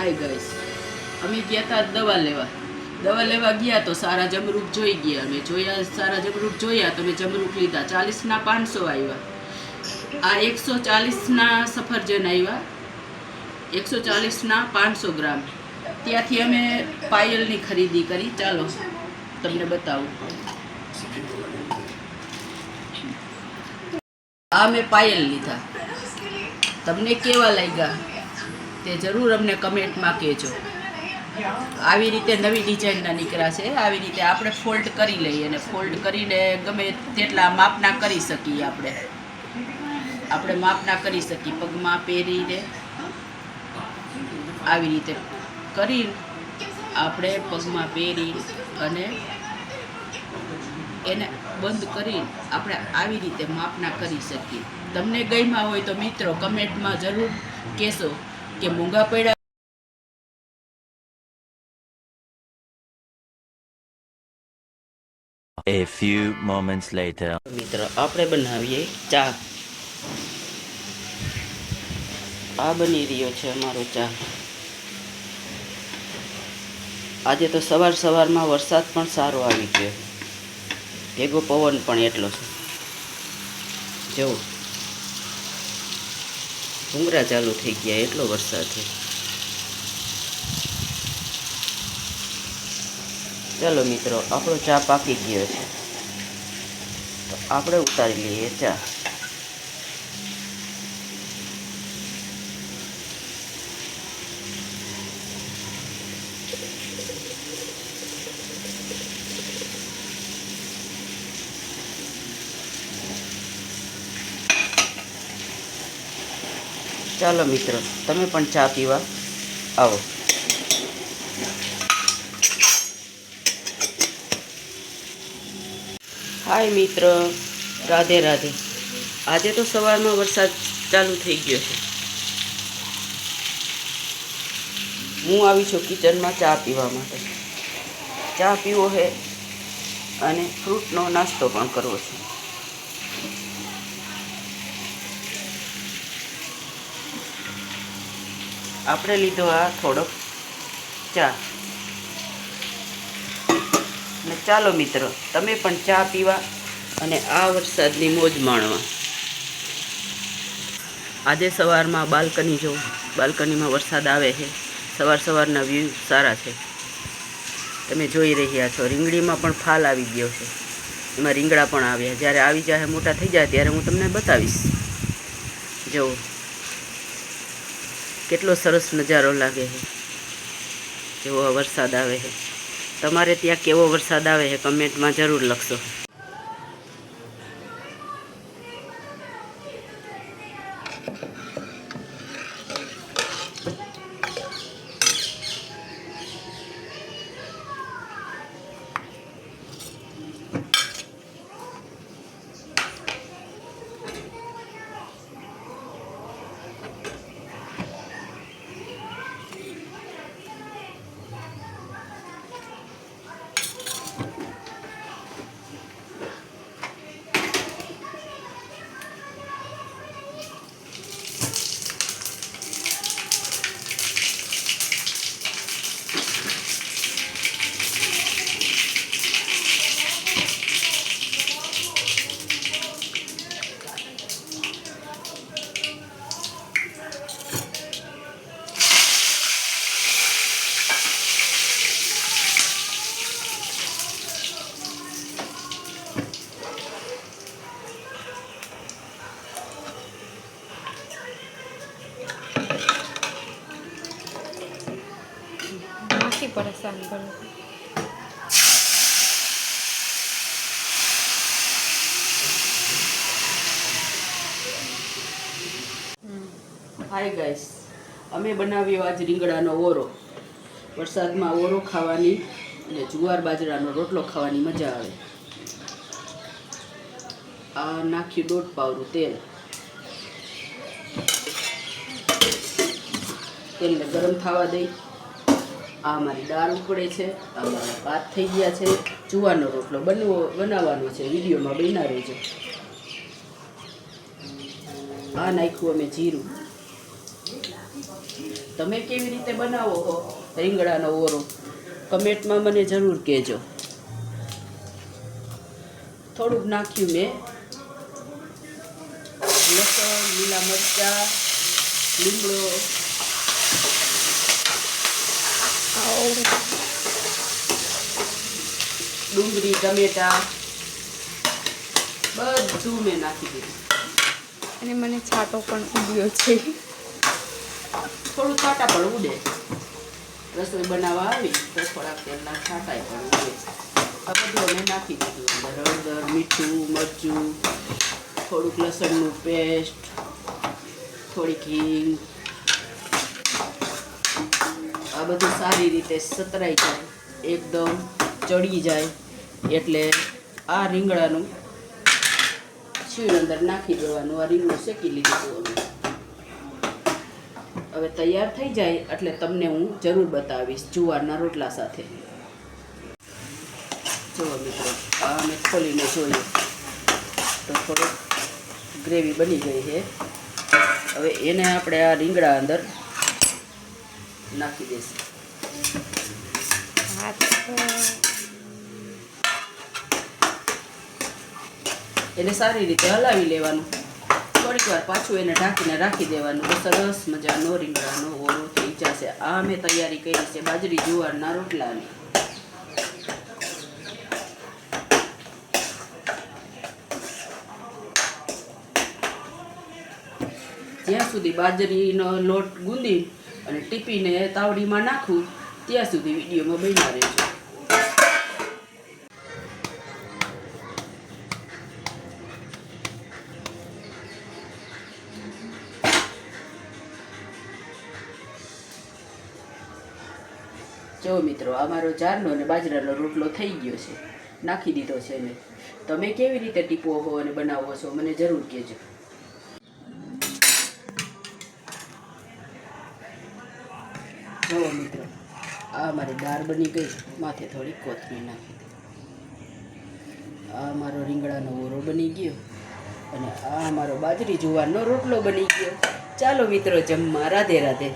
Hi guys અમે ગયા હતા દવા લેવા. દવા લેવા ગયા તો સારા જમરૂપ જોઈ ગયા. અમે જોયા, સારા જમરૂપ જોયા તો મેં જમરૂપ લીધા. ચાલીસના પાંચસો આવ્યા આ એકસો ચાલીસના સફરજન આવ્યા એકસો ચાલીસના પાંચસો ગ્રામ. ત્યાંથી અમે પાયલની ખરીદી કરી. ચાલો, તમને બતાવું. આ મેં પાયલ લીધા. તમને કેવા લાગ્યા? તે જરૂર અમને કમેન્ટમાં કહેજો. આવી રીતે નવી ડિઝાઇનના નીકળ્યા છે. આવી રીતે આપણે ફોલ્ડ કરી લઈએ અને ફોલ્ડ કરીને ગમે તેટલા માપના કરી શકીએ આપણે. આપણે માપના કરી શકીએ. પગમાં પહેરીને આવી રીતે કરી આપણે પગમાં પહેરી અને એને બંધ કરી આપણે આવી રીતે માપના કરી શકીએ. તમને ગઈમાં હોય તો મિત્રો કમેન્ટમાં જરૂર કહેશો. કે મૂંગા પડ્યા A few moments later. મિત્ર આપણે બનાવીએ ચા. આ બની રહ્યો છે અમારો ચા. આજે તો સવાર સવારમાં વરસાદ પણ સારો આવી ગયો. ભેગો પવન પણ એટલો છે. જુઓ. ભૂંગરા ચાલુ થઈ ગયા, એટલો વરસાદ છે. ચાલો મિત્રો, આપણો ચા પાકી ગયો છે. તો આપણે ઉતારી લઈએ ચા. ચાલો મિત્રો, તમે પણ ચા પીવા આવો. હાય મિત્ર, રાધે રાધે. આજે તો સવારમાં વરસાદ ચાલુ થઈ ગયો છે. હું આવી છું કિચનમાં ચા પીવા માટે. ચા પીવો છે અને ફ્રૂટનો નાસ્તો પણ કરવો છે. આપણે લીધો આ થોડોક ચા. ને ચાલો મિત્રો, તમે પણ ચા પીવા અને આ વરસાદની મોજ માણવા. આજે સવારમાં બાલ્કની જો, બાલ્કનીમાં વરસાદ આવે છે. સવાર સવારના વ્યૂ સારા છે. તમે જોઈ રહ્યા છો, રીંગણીમાં પણ ફાલ આવી ગયો છે. એમાં રીંગણા પણ આવ્યા. જ્યારે આવી જાય મોટા થઈ જાય, ત્યારે હું તમને બતાવીશ. જુઓ કેટલો સરસ નજારો લાગે છે. કેવો વરસાદ આવે છે. તમારે ત્યાં કેવો વરસાદ આવે છે કમેન્ટમાં જરૂર લખશો. નથી પરેશાન કરો હાય ગાઈસ અમે બનાવ્યો આજ રીંગણાનો ઓરો. વરસાદમાં ઓરો ખાવાની અને જુવાર બાજરાનો રોટલો ખાવાની મજા આવે. આ નાખ્યું દોઢ પાવરું તેલ. તેલને ગરમ થવા દઈ. આ મારી દાળ ઉકળે છે આ મારા ભાત થઈ ગયા છે. જુવાનો રોટલો બનવો, બનાવવાનો છે, વિડીયોમાં બના રહેજો આ નાખ્યું અમે જીરું. તમે કેવી રીતે બનાવો હો? રીંગણાનો ઓરો. કમેન્ટમાં મને જરૂર કહેજો. થોડુંક નાખ્યું મેં. લસણ, લીલા મરચાં, લીમડો આવું ડુંગળી ટમેટા બધું મેં નાખી દીધું. અને મને છાટો પણ ઉડ્યો છે. થોડું છાંટા પણ ઉડે. રસોઈ બનાવવા આવી તો થોડાક તેલના છાંટાય પણ ઉડે. આ બધું અમે નાખી દીધું. અંદર હળદર મીઠું મરચું થોડુંક લસણનું પેસ્ટ થોડીક હિંગ આ બધું સારી રીતે સતરાઈ જાય, એકદમ ચડી જાય, એટલે આ રીંગણાનું છીણ અંદર નાખી દેવાનું, આ રીંગણું શેકી લીધું હવે તૈયાર થઈ જાય, એટલે તમને હું જરૂર બતાવીશ જુવારના રોટલા સાથે. જુઓ મિત્રો, આ અમે ખોલીને જોઈએ તો થોડોક ગ્રેવી બની ગઈ છે. હવે એને આપણે આ રીંગણા અંદર નાખી દઈશું એને સારી રીતે હલાવી લેવાનું. થોડીક વાર પાછું એને ઢાંકીને રાખી દેવાનું. તો સરસ મજાનો રીંગણાનો ઓરો થઈ જશે. આ મેં તૈયારી કરી છે બાજરી જુવારના રોટલાની. જ્યાં સુધી બાજરીનો લોટ ગુંદી અને ટીપીને તાવડીમાં નાખું, ત્યાં સુધી વિડીયોમાં બન્યા રહેજો. જો મિત્રો, આ મારો જારનો અને બાજરાનો રોટલો થઈ ગયો છે. નાખી દીધો છે મેં. તમે કેવી રીતે ટીપો હો અને બનાવો છો, મને જરૂર કહેજો. જુઓ મિત્રો. આ મારી દાળ બની ગઈ. માથે થોડી કોથમીર નાખી આ મારો રીંગણાનો ઓરો બની ગયો અને આ મારો બાજરી જુવારનો રોટલો બની ગયો. ચાલો મિત્રો, જમવા રાધે રાધે.